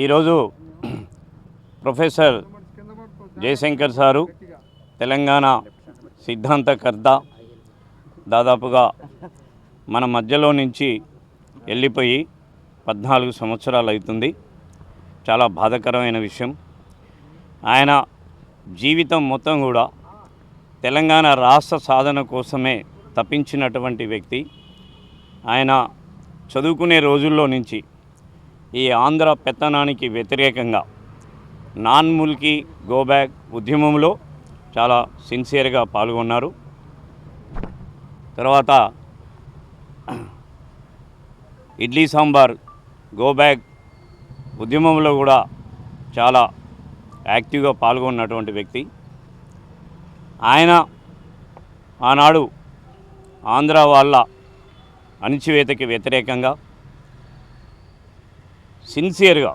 ఈరోజు professor Jayashankar sir Telangana సిద్ధాంతకర్త దాదాపుగా మన మధ్యలో నుంచి వెళ్ళిపోయి పద్నాలుగు సంవత్సరాలు అవుతుంది. చాలా బాధకరమైన విషయం. ఆయన జీవితం మొత్తం కూడా తెలంగాణ రాష్ట్ర సాధన కోసమే తప్పించినటువంటి వ్యక్తి. ఆయన చదువుకునే రోజుల్లో నుంచి ఈ ఆంధ్ర పెత్తనానికి వ్యతిరేకంగా నాన్ ముల్కీ గోబ్యాక్ ఉద్యమంలో చాలా సిన్సియర్గా పాల్గొన్నారు. తర్వాత ఇడ్లీ సాంబార్ గోబ్యాక్ ఉద్యమంలో కూడా చాలా యాక్టివ్గా పాల్గొన్నటువంటి వ్యక్తి. ఆయన ఆనాడు ఆంధ్ర వాళ్ళ అణిచివేతకి వ్యతిరేకంగా సిన్సియర్గా.